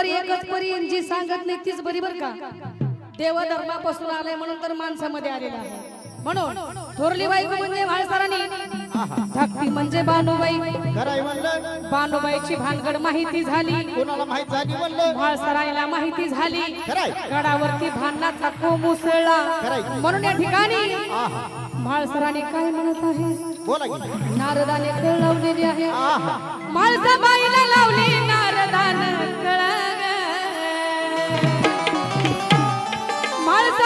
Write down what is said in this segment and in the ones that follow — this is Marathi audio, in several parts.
घर एकच परी जी सांगत नाही तीच बरी बर का? देवधर्मापासून आलंय म्हणून तर माणसामध्ये आलेला आहे. म्हणून थोरली बायको म्हणजे म्हाळसरांनी धाकटी म्हणजे बानुबाई. बानुबाईची भानगड माहिती झाली. कोणाला माहीत झाली म्हणलं? म्हाळसराईला माहिती झाली. खरंय गडावरती भांडणाचा उसळला. खरंय. म्हणून या ठिकाणी आहा. म्हाळसराणी काय म्हणत आहे? नारदाने कळ लावलेली आहे. आहा. माळसाबाईला लावली नारदान कळ.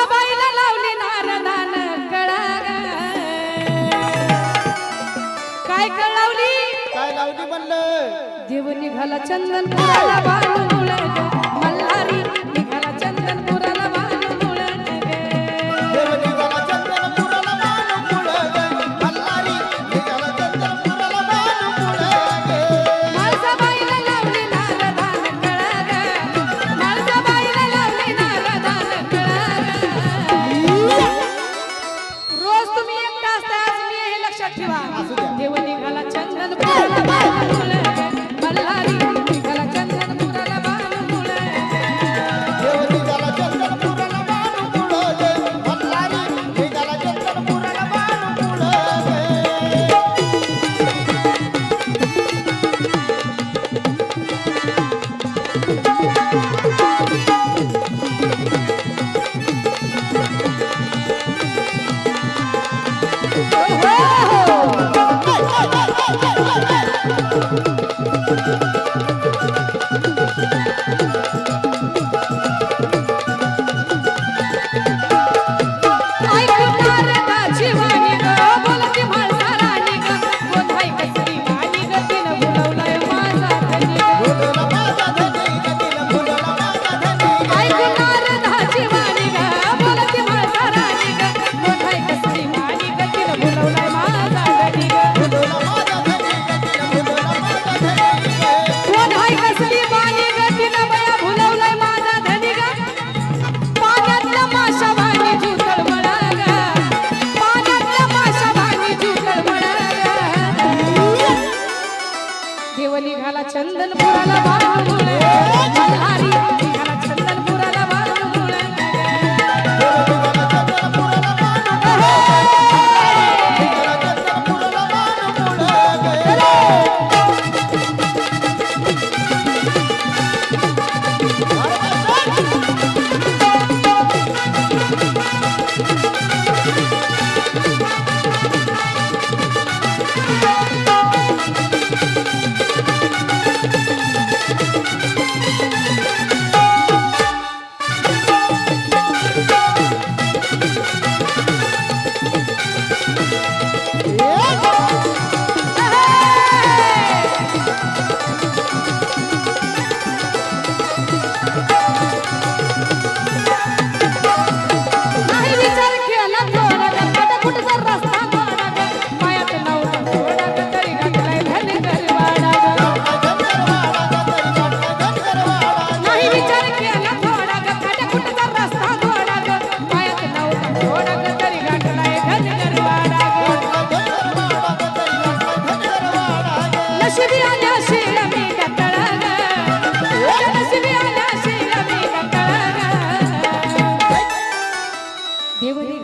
माळसाबाईला लावली नारदान कळ काय कळ लावली काय लावली म्हणलं? देव निघाला चंदनपुराला तुम्ही एकटा असता आज मी हे लक्षात ठेवा. देव निघाला चंदनपुराला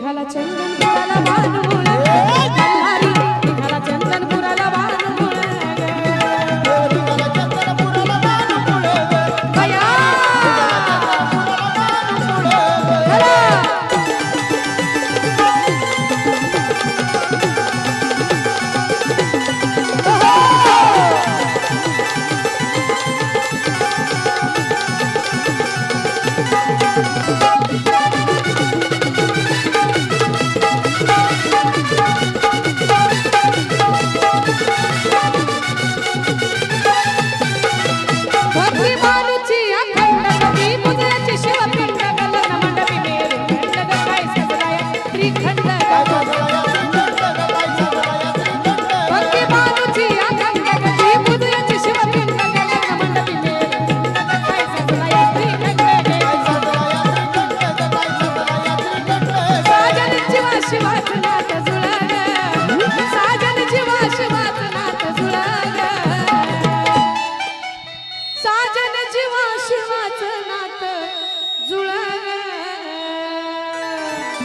মেঘালা চন্দন ভোলা ভানুলা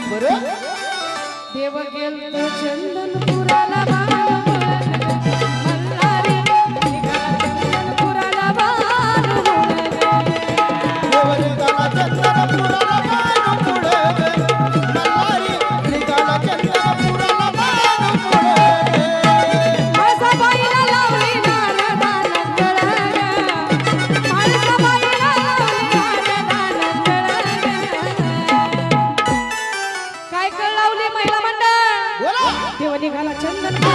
ಗುರು ದೇವಗೆಲ್ಲ ಚಂದನ ಪುರಾಣ निघाला चंदन.